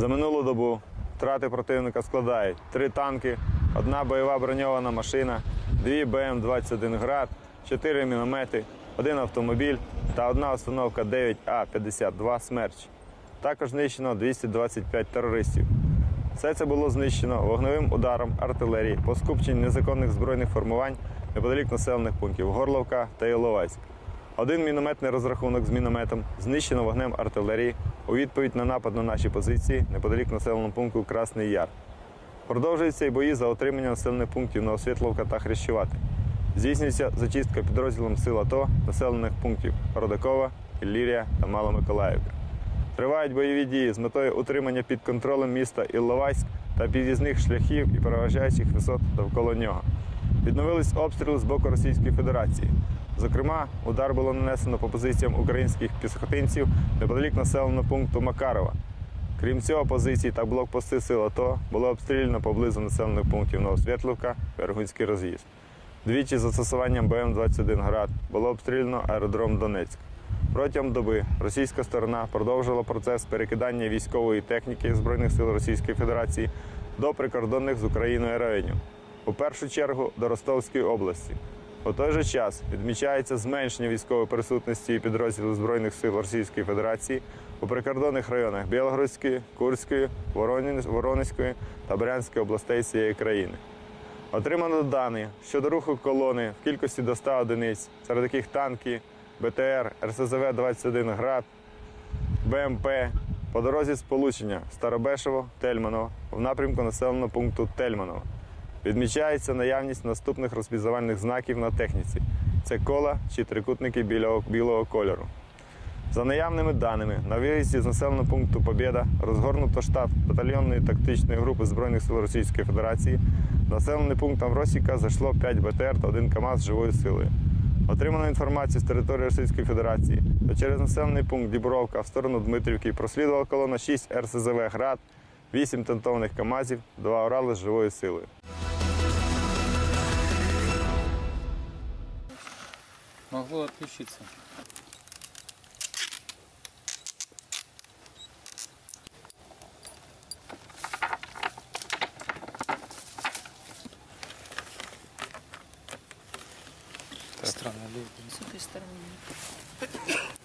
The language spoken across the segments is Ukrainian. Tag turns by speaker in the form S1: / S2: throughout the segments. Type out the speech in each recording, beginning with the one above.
S1: За минулу добу втрати противника складають три танки, одна бойова броньована машина, дві БМ-21 град, чотири міномети, один автомобіль та одна установка 9А-52 «Смерч». Також знищено 225 терористів. Все це було знищено вогневим ударом артилерії по скупченню незаконних збройних формувань неподалік населених пунктів Горловка та Іловайськ. Один мінометний розрахунок з мінометом знищено вогнем артилерії у відповідь на напад на наші позиції неподалік населеного пункту Красний Яр. Продовжуються і бої за отримання населених пунктів Новосвітловка та Хрещувати. Здійснюється зачистка підрозділом сил АТО населених пунктів Родакова, Іллірія та Маломиколаївка. Тривають бойові дії з метою утримання під контролем міста Ілловайськ та під'їзних шляхів і переважаючих висот довкола нього. Відновились обстріли з боку Російської Федерації. Зокрема, удар було нанесено по позиціям українських піхотинців неподалік населеного пункту Макарова. Крім цього, позиції та блокпости сил АТО було обстріляно поблизу населених пунктів Новосвітловка, Вергунський роз'їзд. Двічі з застосуванням БМ-21 «Град» було обстріляно аеродром Донецьк. Протягом доби російська сторона продовжила процес перекидання військової техніки Збройних сил Російської Федерації до прикордонних з Україною районів, у першу чергу до Ростовської області. У той же час відмічається зменшення військової присутності підрозділів Збройних сил Російської Федерації у прикордонних районах Білгородської, Курської, Воронезької та Брянської областей цієї країни. Отримано дані щодо руху колони в кількості до 100 одиниць, серед яких танки, БТР, РСЗВ-21 «Град», БМП по дорозі сполучення Старобешево, Тельманово в напрямку населеного пункту Тельманово. Відмічається наявність наступних розпізнавальних знаків на техніці: це кола чи трикутники білого, білого кольору. За наявними даними, на виїзді з населеного пункту Побєда розгорнуто штаб батальйонної тактичної групи Збройних сил Російської Федерації. Населений пункт Авросіка зайшло 5 БТР та 1 КАМАЗ живою силою. Отримано інформацію з території Російської Федерації, то через населений пункт Дібровка в сторону Дмитрівки прослідувала колона 6 РСЗВ «Град», 8 тентованих КАМАЗів, 2 Орали з живою силою.
S2: Могло отключиться. Странно, да?
S3: С этой стороны.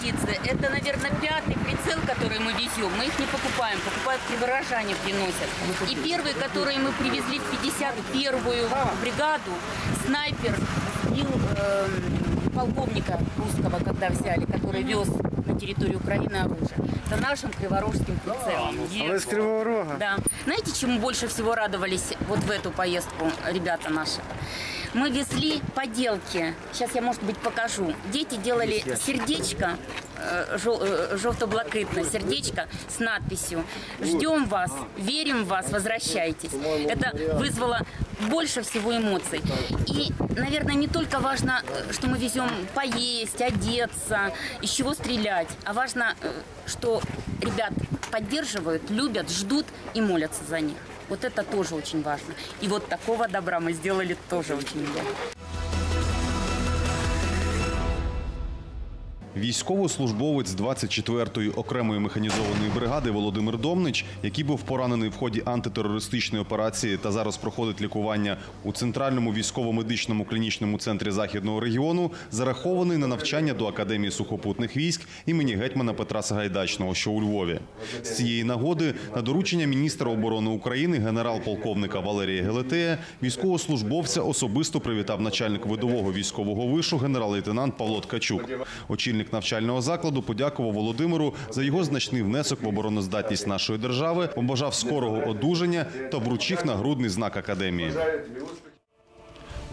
S3: Гордиться. Это, наверное, пятый прицел, который мы везем. Мы их не покупаем, покупают криворожане приносят. И первый, который мы привезли в 51-ю бригаду, снайпер сбил эм, полковника русского, когда взяли, который вез на территорию Украины оружие. Это нашим криворожским прицелом.
S4: А вы с Кривого Рога?
S3: Да. Знаете, чему больше всего радовались вот в эту поездку ребята наши? Мы везли поделки. Сейчас я, может быть, покажу. Дети делали сердечко, э, жел- э, желто-блакитное сердечко с надписью «Ждем вас, верим в вас, возвращайтесь». Это вызвало больше всего эмоций. И, наверное, не только важно, э, что мы везем поесть, одеться, из чего стрелять, а важно, что ребят поддерживают, любят, ждут и молятся за них. Вот это тоже очень важно. И вот такого добра мы сделали тоже очень много.
S5: Військовослужбовець 24-ї окремої механізованої бригади Володимир Домнич, який був поранений в ході антитерористичної операції та зараз проходить лікування у центральному військово-медичному клінічному центрі західного регіону, зарахований на навчання до академії сухопутних військ імені гетьмана Петра Сагайдачного, що у Львові. З цієї нагоди на доручення міністра оборони України генерал-полковника Валерія Гелетея військовослужбовця особисто привітав начальник видового військового вишу генерал-лейтенант Павло Ткачук. Очільник навчального закладу подякував Володимиру за його значний внесок в обороноздатність нашої держави, побажав скорого одужання та вручив нагрудний знак академії.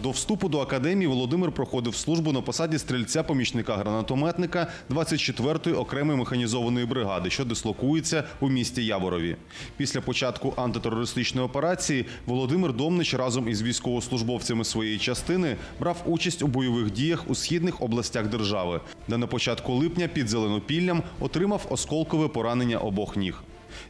S5: До вступу до академії Володимир проходив службу на посаді стрільця-помічника гранатометника 24-ї окремої механізованої бригади, що дислокується у місті Яворові. Після початку антитерористичної операції Володимир Домнич разом із військовослужбовцями своєї частини брав участь у бойових діях у східних областях держави, де на початку липня під Зеленопіллям отримав осколкове поранення обох ніг.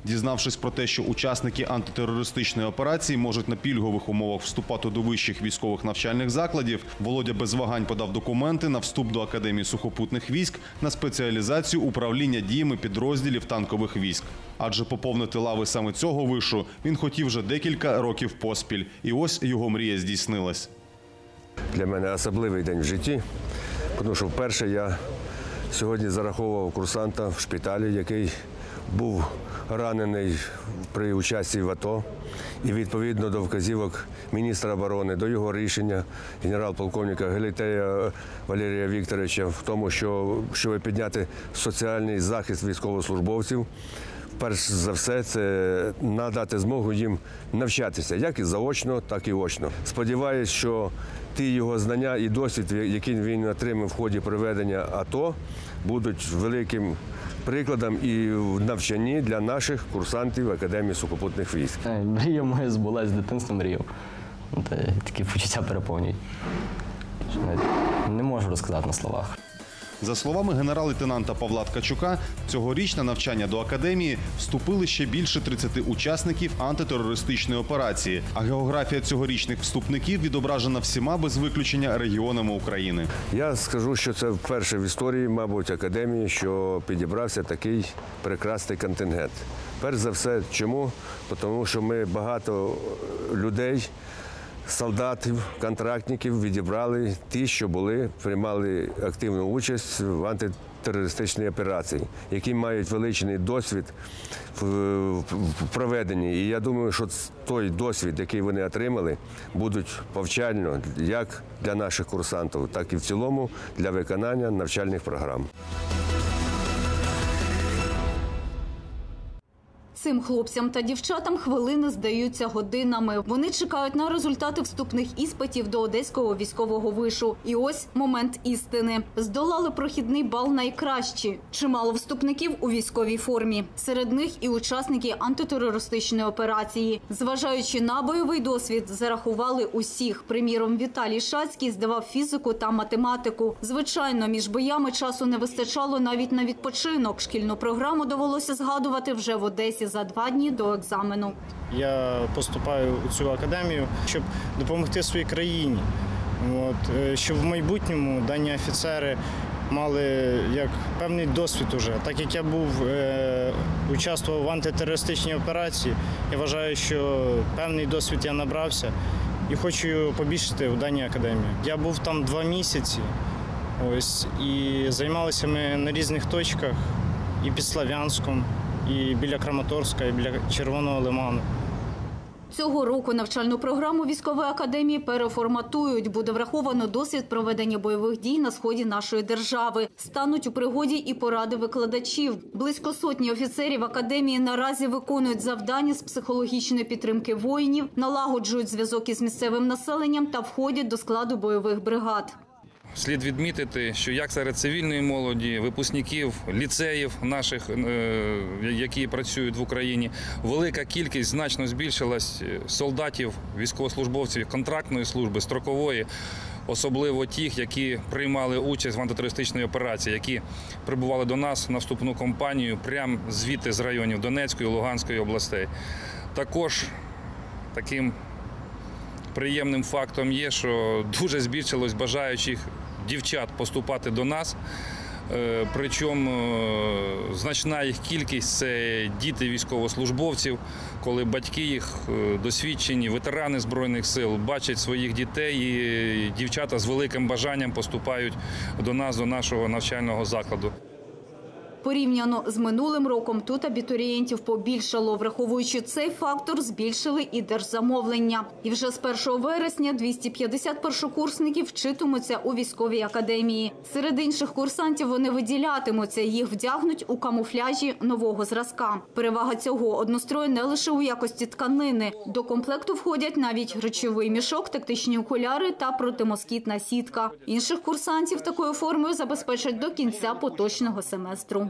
S5: Дізнавшись про те, що учасники антитерористичної операції можуть на пільгових умовах вступати до вищих військових навчальних закладів, Володя без вагань подав документи на вступ до Академії сухопутних військ на спеціалізацію управління діями підрозділів танкових військ. Адже поповнити лави саме цього вишу він хотів вже декілька років поспіль, і ось його мрія здійснилась.
S4: для мене особливий день в житті, тому що вперше я сьогодні зараховував курсанта в шпиталі, який був ранений при участі в АТО. І відповідно до вказівок міністра оборони, до його рішення генерал-полковника Гелітея Валерія Вікторовича в тому, що щоб підняти соціальний захист військовослужбовців, перш за все, це надати змогу їм навчатися, як і заочно, так і очно. Сподіваюсь, що ті його знання і досвід, який він отримав в ході проведення АТО, будуть великим прикладом і в навчанні для наших курсантів Академії сухопутних військ.
S6: Е, Мрія моя збулась з дитинства мрію. От, е, такі почуття переповнюють. Не можу розказати на словах.
S5: За словами генерал-лейтенанта Павла Ткачука, цьогоріч на навчання до академії вступили ще більше 30 учасників антитерористичної операції. А географія цьогорічних вступників відображена всіма без виключення регіонами України.
S4: Я скажу, що це вперше в історії, мабуть, академії, що підібрався такий прекрасний контингент. Перш за все, чому? Тому що ми багато людей, солдатів, контрактників відібрали ті, що були, приймали активну участь в антитерористичній операції, які мають величний досвід в, проведенні. І я думаю, що той досвід, який вони отримали, будуть повчально як для наших курсантів, так і в цілому для виконання навчальних програм.
S7: Цим хлопцям та дівчатам хвилини здаються годинами. Вони чекають на результати вступних іспитів до одеського військового вишу. І ось момент істини. Здолали прохідний бал найкращі. Чимало вступників у військовій формі. Серед них і учасники антитерористичної операції. Зважаючи на бойовий досвід, зарахували усіх. Приміром, Віталій Шацький здавав фізику та математику. Звичайно, між боями часу не вистачало навіть на відпочинок. Шкільну програму довелося згадувати вже в Одесі за два дні до екзамену.
S8: Я поступаю у цю академію, щоб допомогти своїй країні. От, е, щоб в майбутньому дані офіцери мали як певний досвід уже. Так як я був е, участвував в антитерористичній операції, я вважаю, що певний досвід я набрався і хочу побільшити в даній академії. Я був там два місяці. Ось і займалися ми на різних точках і під Слав'янськом, і біля Краматорська, і біля Червоного лиману.
S7: Цього року навчальну програму військової академії переформатують. Буде враховано досвід проведення бойових дій на сході нашої держави. Стануть у пригоді і поради викладачів. Близько сотні офіцерів академії наразі виконують завдання з психологічної підтримки воїнів, налагоджують зв'язок із місцевим населенням та входять до складу бойових бригад.
S9: Слід відмітити, що як серед цивільної молоді, випускників ліцеїв наших, е, які працюють в Україні, велика кількість значно збільшилась е, солдатів, військовослужбовців контрактної служби, строкової, особливо тих, які приймали участь в антитерористичній операції, які прибували до нас на вступну кампанію прямо звідти з районів Донецької, Луганської областей. Також таким приємним фактом є, що дуже збільшилось бажаючих дівчат поступати до нас. Е, Причому е, значна їх кількість це діти військовослужбовців, коли батьки їх е, досвідчені, ветерани Збройних сил бачать своїх дітей, і дівчата з великим бажанням поступають до нас, до нашого навчального закладу.
S7: Порівняно з минулим роком тут абітурієнтів побільшало. Враховуючи цей фактор, збільшили і держзамовлення. І вже з 1 вересня 250 першокурсників вчитимуться у військовій академії. Серед інших курсантів вони виділятимуться. Їх вдягнуть у камуфляжі нового зразка. Перевага цього однострою не лише у якості тканини. До комплекту входять навіть речовий мішок, тактичні окуляри та протимоскітна сітка. Інших курсантів такою формою забезпечать до кінця поточного семестру.